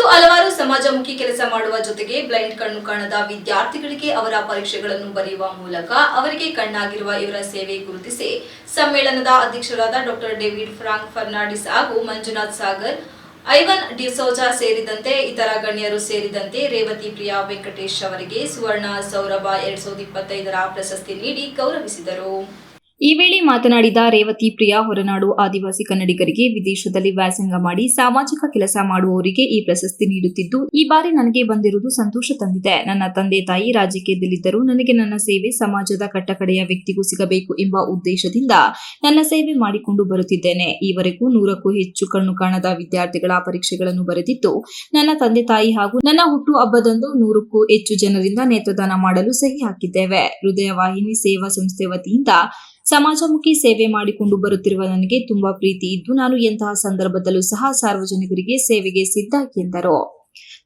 ಮತ್ತು ಹಲವಾರು ಸಮಾಜಮುಖಿ ಕೆಲಸ ಮಾಡುವ ಜೊತೆಗೆ ಬ್ಲೈಂಡ್ ಕಣ್ಣು ಕಾಣದ ವಿದ್ಯಾರ್ಥಿಗಳಿಗೆ ಅವರ ಪರೀಕ್ಷೆಗಳನ್ನು ಬರೆಯುವ ಮೂಲಕ ಅವರಿಗೆ ಕಣ್ಣಾಗಿರುವ ಇವರ ಸೇವೆ ಗುರುತಿಸಿ ಸಮ್ಮೇಳನದ ಅಧ್ಯಕ್ಷರಾದ ಡಾಕ್ಟರ್ ಡೇವಿಡ್ ಫ್ರಾಂಕ್ ಫರ್ನಾಂಡಿಸ್ ಹಾಗೂ ಮಂಜುನಾಥ್ ಸಾಗರ್, ಐವನ್ ಡಿಸೋಜಾ ಸೇರಿದಂತೆ ಇತರ ಗಣ್ಯರು ಸೇರಿದಂತೆ ರೇವತಿ ಪ್ರಿಯಾ ವೆಂಕಟೇಶ್ ಅವರಿಗೆ ಸುವರ್ಣ ಸೌರಭ ಎರಡ್ ಸಾವಿರದ ಇಪ್ಪತ್ತೈದರ ಪ್ರಶಸ್ತಿ ನೀಡಿ ಗೌರವಿಸಿದರು. ಈ ವೇಳೆ ಮಾತನಾಡಿದ ರೇವತಿ ಪ್ರಿಯಾ ಹೊರನಾಡು ಆದಿವಾಸಿ ಕನ್ನಡಿಗರಿಗೆ ವಿದೇಶದಲ್ಲಿ ವ್ಯಾಸಂಗ ಮಾಡಿ ಸಾಮಾಜಿಕ ಕೆಲಸ ಮಾಡುವವರಿಗೆ ಈ ಪ್ರಶಸ್ತಿ ನೀಡುತ್ತಿದ್ದು, ಈ ಬಾರಿ ನನಗೆ ಬಂದಿರುವುದು ಸಂತೋಷ ತಂದಿದೆ. ನನ್ನ ತಂದೆ ತಾಯಿ ರಾಜಕೀಯದಲ್ಲಿದ್ದರೂ ನನಗೆ ನನ್ನ ಸೇವೆ ಸಮಾಜದ ಕಟ್ಟಕಡೆಯ ವ್ಯಕ್ತಿಗೂ ಸಿಗಬೇಕು ಎಂಬ ಉದ್ದೇಶದಿಂದ ನನ್ನ ಸೇವೆ ಮಾಡಿಕೊಂಡು ಬರುತ್ತಿದ್ದೇನೆ. ಈವರೆಗೂ ನೂರಕ್ಕೂ ಹೆಚ್ಚು ಕಣ್ಣು ಕಾಣದ ವಿದ್ಯಾರ್ಥಿಗಳ ಪರೀಕ್ಷೆಗಳನ್ನು ಬರೆದಿದ್ದು, ನನ್ನ ತಂದೆ ತಾಯಿ ಹಾಗೂ ನನ್ನ ಹುಟ್ಟು ಹಬ್ಬದಂದು ನೂರಕ್ಕೂ ಹೆಚ್ಚು ಜನರಿಂದ ನೇತ್ರದಾನ ಮಾಡಲು ಸಹಿ ಹಾಕಿದ್ದೇವೆ. ಹೃದಯ ವಾಹಿನಿ ಸೇವಾ ಸಂಸ್ಥೆ ವತಿಯಿಂದ ಸಮಾಜಮುಖಿ ಸೇವೆ ಮಾಡಿಕೊಂಡು ಬರುತ್ತಿರುವ ನನಗೆ ತುಂಬಾ ಪ್ರೀತಿ ಇದ್ದು ನಾನು ಎಂತಹ ಸಂದರ್ಭದಲ್ಲೂ ಸಹ ಸಾರ್ವಜನಿಕರಿಗೆ ಸೇವೆಗೆ ಸಿದ್ಧ ಎಂದರು.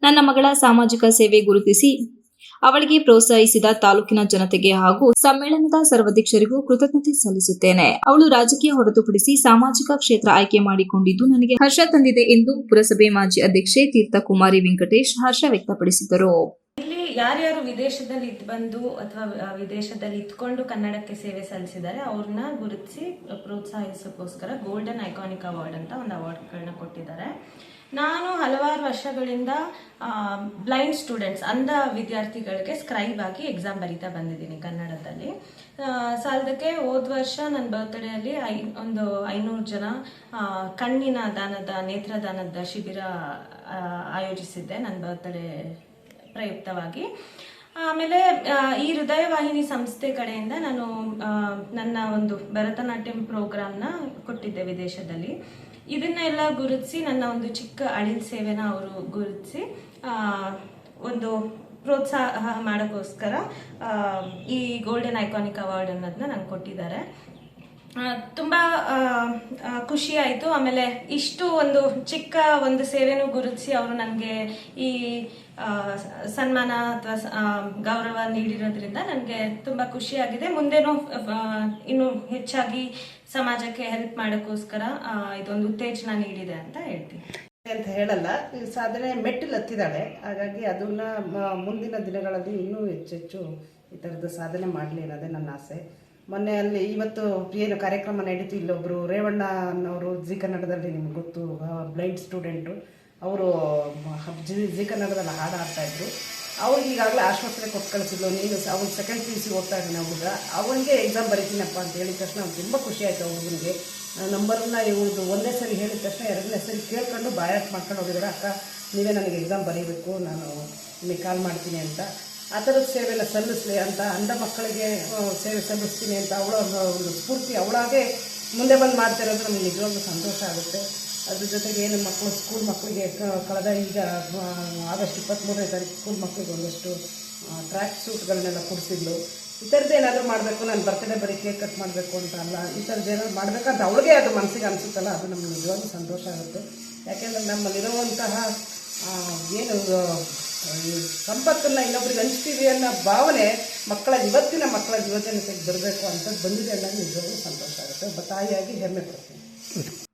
ನನ್ನ ಮಗಳ ಸಾಮಾಜಿಕ ಸೇವೆ ಗುರುತಿಸಿ ಅವಳಿಗೆ ಪ್ರೋತ್ಸಾಹಿಸಿದ ತಾಲೂಕಿನ ಜನತೆಗೆ ಹಾಗೂ ಸಮ್ಮೇಳನದ ಸರ್ವಾಧ್ಯಕ್ಷರಿಗೂ ಕೃತಜ್ಞತೆ ಸಲ್ಲಿಸುತ್ತೇನೆ. ಅವಳು ರಾಜಕೀಯ ಹೊರತುಪಡಿಸಿ ಸಾಮಾಜಿಕ ಕ್ಷೇತ್ರ ಆಯ್ಕೆ ಮಾಡಿಕೊಂಡಿದ್ದು ನನಗೆ ಹರ್ಷ ತಂದಿದೆ ಎಂದು ಪುರಸಭೆ ಮಾಜಿ ಅಧ್ಯಕ್ಷೆ ತೀರ್ಥಕುಮಾರಿ ವೆಂಕಟೇಶ್ ಹರ್ಷ ವ್ಯಕ್ತಪಡಿಸಿದರು. ಯಾರ್ಯಾರು ವಿದೇಶದಲ್ಲಿ ಇದ್ ಬಂದು ಅಥವಾ ವಿದೇಶದಲ್ಲಿ ಇದ್ಕೊಂಡು ಕನ್ನಡಕ್ಕೆ ಸೇವೆ ಸಲ್ಲಿಸಿದ್ದಾರೆ, ಅವ್ರನ್ನ ಗುರುತಿಸಿ ಪ್ರೋತ್ಸಾಹಿಸೋಕ್ಕೋಸ್ಕರ ಗೋಲ್ಡನ್ ಐಕಾನಿಕ್ ಅವಾರ್ಡ್ ಅಂತ ಒಂದು ಅವಾರ್ಡ್ಗಳನ್ನ ಕೊಟ್ಟಿದ್ದಾರೆ. ನಾನು ಹಲವಾರು ವರ್ಷಗಳಿಂದ ಬ್ಲೈಂಡ್ ಸ್ಟೂಡೆಂಟ್ಸ್ ಅಂಧ ವಿದ್ಯಾರ್ಥಿಗಳಿಗೆ ಸ್ಕ್ರೈಬ್ ಆಗಿ ಎಕ್ಸಾಮ್ ಬರೀತಾ ಬಂದಿದ್ದೀನಿ ಕನ್ನಡದಲ್ಲಿ. ಸಾಲದಕ್ಕೆ ಹೋದ ವರ್ಷ ನನ್ನ ಬರ್ತ್ಡೇಯಲ್ಲಿ ಐ, ಒಂದು ಐನೂರು ಜನ ಕಣ್ಣಿನ ದಾನದ, ನೇತ್ರದಾನದ ಶಿಬಿರ ಆಯೋಜಿಸಿದ್ದೆ ನನ್ನ ಬರ್ತ್ಡೇ ಪ್ರಯುಕ್ತವಾಗಿ. ಆಮೇಲೆ ಈ ಹೃದಯ ವಾಹಿನಿ ಸಂಸ್ಥೆ ಕಡೆಯಿಂದ ನಾನು ನನ್ನ ಒಂದು ಭರತನಾಟ್ಯಂ ಪ್ರೋಗ್ರಾಮ್ನ ಕೊಟ್ಟಿದ್ದೆ ವಿದೇಶದಲ್ಲಿ. ಇದನ್ನೆಲ್ಲ ಗುರುತಿಸಿ, ನನ್ನ ಒಂದು ಚಿಕ್ಕ ಅಳಿಲ್ ಸೇವೆನ ಅವರು ಗುರುತಿಸಿ ಒಂದು ಪ್ರೋತ್ಸಾಹ ಮಾಡೋಕ್ಕೋಸ್ಕರ ಈ ಗೋಲ್ಡನ್ ಐಕಾನಿಕ್ ಅವಾರ್ಡ್ ಅನ್ನೋದನ್ನ ನಂಗೆ ಕೊಟ್ಟಿದ್ದಾರೆ. ತುಂಬಾ ಖುಷಿ ಆಯಿತು. ಆಮೇಲೆ ಇಷ್ಟು ಒಂದು ಚಿಕ್ಕ ಒಂದು ಸೇವೆನೂ ಗುರುತಿಸಿ ಅವರು ನನಗೆ ಈ ಸನ್ಮಾನ ಅಥವಾ ಗೌರವ ನೀಡಿರೋದ್ರಿಂದ ನನಗೆ ತುಂಬ ಖುಷಿಯಾಗಿದೆ. ಮುಂದೇನು ಇನ್ನೂ ಹೆಚ್ಚಾಗಿ ಸಮಾಜಕ್ಕೆ ಹೆಲ್ಪ್ ಮಾಡೋಕ್ಕೋಸ್ಕರ ಇದೊಂದು ಉತ್ತೇಜನ ನೀಡಿದೆ ಅಂತ ಹೇಳ್ತೀನಿ. ಅಂತ ಹೇಳಲ್ಲ, ಈ ಸಾಧನೆ ಮೆಟ್ಟಿಲು ಹತ್ತಿದ್ದಾಳೆ ಹಾಗಾಗಿ ಅದನ್ನ ಮುಂದಿನ ದಿನಗಳಲ್ಲಿ ಇನ್ನೂ ಹೆಚ್ಚೆಚ್ಚು ಈ ಥರದ ಸಾಧನೆ ಮಾಡಲಿ ಅನ್ನೋದೇ ನನ್ನ ಆಸೆ. ಮೊನ್ನೆ ಅಲ್ಲಿ ಇವತ್ತು ಏನು ಕಾರ್ಯಕ್ರಮ ನಡೀತು ಇಲ್ಲೊಬ್ಬರು ರೇವಣ್ಣ ಅನ್ನೋರು ಜಿ ಕನ್ನಡದಲ್ಲಿ ನಿಮ್ಗೆ ಗೊತ್ತು ಬ್ಲೈಂಡ್ ಸ್ಟೂಡೆಂಟು ಅವರು ಜಿ ಕನ್ನಡದಲ್ಲಿ ಹಾಡು ಹಾಡ್ತಾಯಿದ್ರು. ಅವ್ರಿಗೆ ಈಗಾಗಲೇ ಆಶ್ವಾಸನೆ ಕೊಟ್ಟು ಕಳಿಸಿದ್ಲು. ನೀನು ಅವ್ನು ಸೆಕೆಂಡ್ ಪಿ ಯು ಸಿ ಓದ್ತಾ ಇದ್ದಾನೆ ಹುಡುಗ. ಅವನಿಗೆ ಎಕ್ಸಾಮ್ ಬರೀತೀನಪ್ಪ ಅಂತ ಹೇಳಿದ ತಕ್ಷಣ ಅವ್ನು ತುಂಬ ಖುಷಿ ಆಯಿತು ಹುಡುಗನಿಗೆ. ನಂಬರನ್ನ ಇವ್ರದ್ದು ಒಂದೇ ಸರಿ ಹೇಳಿದ ತಕ್ಷಣ ಎರಡನೇ ಸರಿ ಕೇಳ್ಕೊಂಡು ಬಾಯಾಟ್ ಮಾಡ್ಕೊಂಡು ಹೋಗಿದ್ದಾರೆ ಅಕ್ಕ, ನೀವೇ ನನಗೆ ಎಕ್ಸಾಮ್ ಬರೀಬೇಕು, ನಾನು ನಿಮಗೆ ಕಾಲ್ ಮಾಡ್ತೀನಿ ಅಂತ. ಆ ಥರದ ಸೇವೆನ ಸಲ್ಲಿಸಲಿ ಅಂತ, ಅಂಧ ಮಕ್ಕಳಿಗೆ ಸೇವೆ ಸಲ್ಲಿಸ್ತೀನಿ ಅಂತ ಅವಳ ಒಂದು ಸ್ಫೂರ್ತಿ ಅವಳಾಗೆ ಮುಂದೆ ಬಂದು ಮಾಡ್ತಿರೋದು ನಮಗೆ ನಿಜವಾಗ್ಲೂ ಸಂತೋಷ ಆಗುತ್ತೆ. ಅದ್ರ ಜೊತೆಗೆ ಏನು ಮಕ್ಕಳು ಸ್ಕೂಲ್ ಮಕ್ಕಳಿಗೆ ಕಳೆದ ಈಗ ಆಗಸ್ಟ್ ಇಪ್ಪತ್ತ್ಮೂರನೇ ತಾರೀಕು ಸ್ಕೂಲ್ ಮಕ್ಕಳಿಗೆ ಒಂದಷ್ಟು ಟ್ರ್ಯಾಕ್ ಸೂಟ್ಗಳನ್ನೆಲ್ಲ ಕೊಡಿಸಿದ್ಲು. ಈ ಥರದ್ದು ಏನಾದರೂ ಮಾಡಬೇಕು, ನಾನು ಬರ್ತಡೇ ಬರೀ ಕೇಕ್ ಕಟ್ ಮಾಡಬೇಕು ಅಂತ ಅಲ್ಲ. ಈ ಥರದ್ದು ಏನಾದ್ರು ಮಾಡಬೇಕಂತ ಅವಳಿಗೆ ಅದು ಮನಸ್ಸಿಗೆ ಅನಿಸುತ್ತಲ್ಲ, ಅದು ನಮ್ಗೆ ನಿಜವಾಗ್ಲೂ ಸಂತೋಷ ಆಗುತ್ತೆ. ಯಾಕೆಂದರೆ ನಮ್ಮಲ್ಲಿರುವಂತಹ ಏನು ಸಂಪತ್ತನ್ನು ಇನ್ನೊಬ್ರಿಗೆ ಹಂಚ್ತೀವಿ ಅನ್ನೋ ಭಾವನೆ ಮಕ್ಕಳ ಇವತ್ತಿನ ಮಕ್ಕಳ ಯುವಜನತೆಗೆ ಬರಬೇಕು ಅಂತ ಬಂದಿದೆ ಅನ್ನೋದು ನಿಜವಾಗ್ಲೂ ಸಂತೋಷ ಆಗುತ್ತೆ. ಒಬ್ಬ ತಾಯಿಯಾಗಿ ಹೆಮ್ಮೆ ಪಡ್ತೀನಿ.